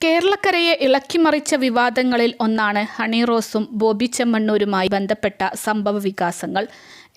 കേരളക്കരയെ ഇളക്കിമറിച്ച വിവാദങ്ങളിൽ ഒന്നാണ് ഹണിറോസും ബോബി ചെമ്മണ്ണൂരുമായി ബന്ധപ്പെട്ട സംഭവ വികാസങ്ങൾ.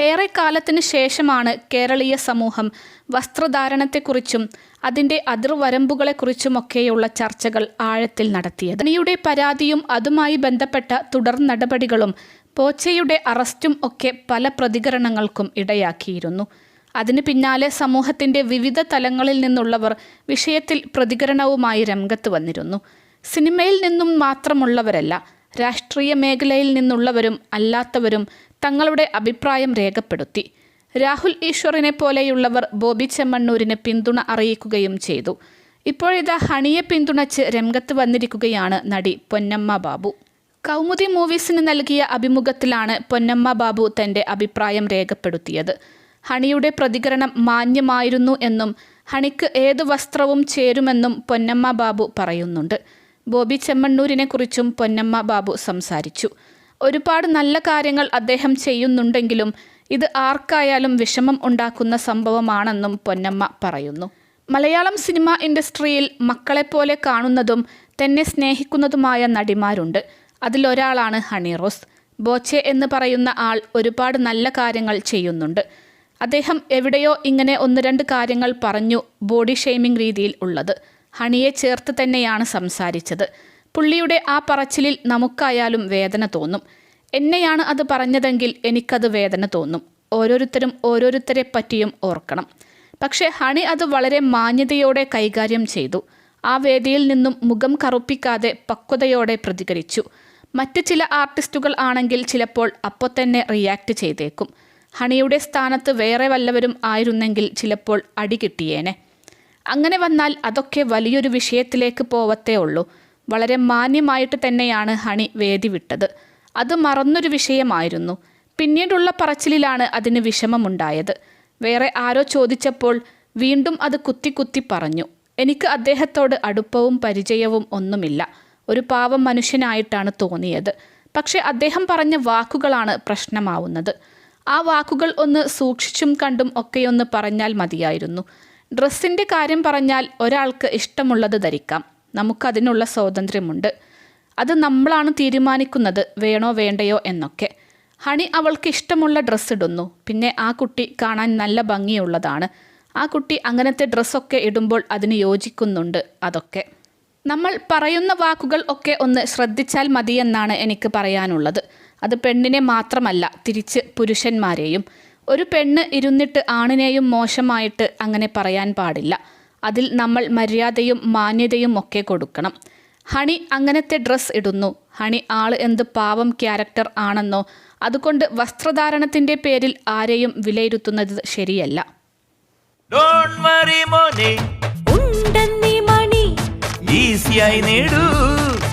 ഏറെക്കാലത്തിന് ശേഷമാണ് കേരളീയ സമൂഹം വസ്ത്രധാരണത്തെക്കുറിച്ചും അതിന്റെ അതിർവരമ്പുകളെക്കുറിച്ചുമൊക്കെയുള്ള ചർച്ചകൾ ആഴത്തിൽ നടത്തിയത്. ഹണിയുടെ പരാതിയും അതുമായി ബന്ധപ്പെട്ട തുടർ നടപടികളും പോച്ചയുടെ അറസ്റ്റും ഒക്കെ പല പ്രതികരണങ്ങൾക്കും ഇടയാക്കിയിരുന്നു. അതിന് പിന്നാലെ സമൂഹത്തിന്റെ വിവിധ തലങ്ങളിൽ നിന്നുള്ളവർ വിഷയത്തിൽ പ്രതികരണവുമായി രംഗത്ത് വന്നിരുന്നു. സിനിമയിൽ നിന്നും മാത്രമുള്ളവരല്ല രാഷ്ട്രീയ മേഖലയിൽ നിന്നുള്ളവരും അല്ലാത്തവരും തങ്ങളുടെ അഭിപ്രായം രേഖപ്പെടുത്തി. രാഹുൽ ഈശ്വറിനെ പോലെയുള്ളവർ ബോബി ചെമ്മണ്ണൂരിന് പിന്തുണ അറിയിക്കുകയും ചെയ്തു. ഇപ്പോഴിതാ ഹണിയെ പിന്തുണച്ച് രംഗത്ത് വന്നിരിക്കുകയാണ് നടി പൊന്നമ്മ ബാബു. കൗമുദി മൂവീസിന് നൽകിയ അഭിമുഖത്തിലാണ് പൊന്നമ്മ ബാബു തന്റെ അഭിപ്രായം രേഖപ്പെടുത്തിയത്. ഹണിയുടെ പ്രതികരണം മാന്യമായിരുന്നു എന്നും ഹണിക്ക് ഏത് വസ്ത്രവും ചേരുമെന്നും പൊന്നമ്മ ബാബു പറയുന്നുണ്ട്. ബോബി ചെമ്മണ്ണൂരിനെ കുറിച്ചും പൊന്നമ്മ ബാബു സംസാരിച്ചു. ഒരുപാട് നല്ല കാര്യങ്ങൾ അദ്ദേഹം ചെയ്യുന്നുണ്ടെങ്കിലും ഇത് ആർക്കായാലും വിഷമം ഉണ്ടാക്കുന്ന സംഭവമാണെന്നും പൊന്നമ്മ പറയുന്നു. മലയാളം സിനിമ ഇൻഡസ്ട്രിയിൽ മക്കളെപ്പോലെ കാണുന്നതും തന്നെ സ്നേഹിക്കുന്നതുമായ നടിമാരുണ്ട്. അതിലൊരാളാണ് ഹണി റോസ്. ബോച്ചെ എന്ന് പറയുന്ന ആൾ ഒരുപാട് നല്ല കാര്യങ്ങൾ ചെയ്യുന്നുണ്ട്. അദ്ദേഹം എവിടെയോ ഇങ്ങനെ ഒന്ന് രണ്ട് കാര്യങ്ങൾ പറഞ്ഞു ബോഡി ഷെയ്മിംഗ് രീതിയിൽ ഉള്ളത്. ഹണിയെ ചേർത്ത് തന്നെയാണ് സംസാരിച്ചത്. പുള്ളിയുടെ ആ പറച്ചിലിൽ നമുക്കായാലും വേദന തോന്നും. എന്നെയാണ് അത് പറഞ്ഞതെങ്കിൽ എനിക്കത് വേദന തോന്നും. ഓരോരുത്തരും ഓരോരുത്തരെ പറ്റിയും ഓർക്കണം. പക്ഷേ ഹണി അത് വളരെ മാന്യതയോടെ കൈകാര്യം ചെയ്തു. ആ വേദിയിൽ നിന്നും മുഖം കറുപ്പിക്കാതെ പക്വതയോടെ പ്രതികരിച്ചു. മറ്റ് ചില ആർട്ടിസ്റ്റുകൾ ആണെങ്കിൽ ചിലപ്പോൾ അപ്പോൾ തന്നെ റിയാക്ട് ചെയ്തേക്കും. ഹണിയുടെ സ്ഥാനത്ത് വേറെ വല്ലവരും ആയിരുന്നെങ്കിൽ ചിലപ്പോൾ അടി കിട്ടിയേനെ. അങ്ങനെ വന്നാൽ അതൊക്കെ വലിയൊരു വിഷയത്തിലേക്ക് പോവത്തേ ഉള്ളൂ. വളരെ മാന്യമായിട്ട് തന്നെയാണ് ഹണി വേദി വിട്ടത്. അത് മറന്നൊരു വിഷയമായിരുന്നു. പിന്നീടുള്ള പറച്ചിലിലാണ് അതിന് വിഷമമുണ്ടായത്. വേറെ ആരോ ചോദിച്ചപ്പോൾ വീണ്ടും അത് കുത്തി കുത്തി പറഞ്ഞു. എനിക്ക് അദ്ദേഹത്തോട് അടുപ്പവും പരിചയവും ഒന്നുമില്ല. ഒരു പാവം മനുഷ്യനായിട്ടാണ് തോന്നിയത്. പക്ഷെ അദ്ദേഹം പറഞ്ഞ വാക്കുകളാണ് പ്രശ്നമാവുന്നത്. ആ വാക്കുകൾ ഒന്ന് സൂക്ഷിച്ചും കണ്ടും ഒക്കെയൊന്ന് പറഞ്ഞാൽ മതിയായിരുന്നു. ഡ്രസ്സിന്റെ കാര്യം പറഞ്ഞാൽ ഒരാൾക്ക് ഇഷ്ടമുള്ളത് ധരിക്കാം. നമുക്കതിനുള്ള സ്വാതന്ത്ര്യമുണ്ട്. അത് നമ്മളാണ് തീരുമാനിക്കുന്നത് വേണോ വേണ്ടയോ എന്നൊക്കെ. ഹണി അവൾക്ക് ഇഷ്ടമുള്ള ഡ്രസ്സ് ഇടുന്നു. പിന്നെ ആ കുട്ടി കാണാൻ നല്ല ഭംഗിയുള്ളതാണ്. ആ കുട്ടി അങ്ങനത്തെ ഡ്രസ്സൊക്കെ ഇടുമ്പോൾ അതിന് യോജിക്കുന്നുണ്ട് അതൊക്കെ. നമ്മൾ പറയുന്ന വാക്കുകൾ ഒക്കെ ഒന്ന് ശ്രദ്ധിച്ചാൽ മതിയെന്നാണ് എനിക്ക് പറയാനുള്ളത്. അത് പെണ്ണിനെ മാത്രമല്ല തിരിച്ച് പുരുഷന്മാരെയും. ഒരു പെണ്ണ് ഇരുന്നിട്ട് ആണിനെയും മോശമായിട്ട് അങ്ങനെ പറയാൻ പാടില്ല. അതിൽ നമ്മൾ മര്യാദയും മാന്യതയും ഒക്കെ കൊടുക്കണം. ഹണി അങ്ങനത്തെ ഡ്രസ്സ് ഇടുന്നു. ഹണി ആൾ എന്ത് പാവം ക്യാരക്ടർ ആണെന്നോ അതുകൊണ്ട് വസ്ത്രധാരണത്തിന്റെ പേരിൽ ആരെയും വിലയിരുത്തുന്നത് ശരിയല്ല. ഈസിയായി നേടൂ.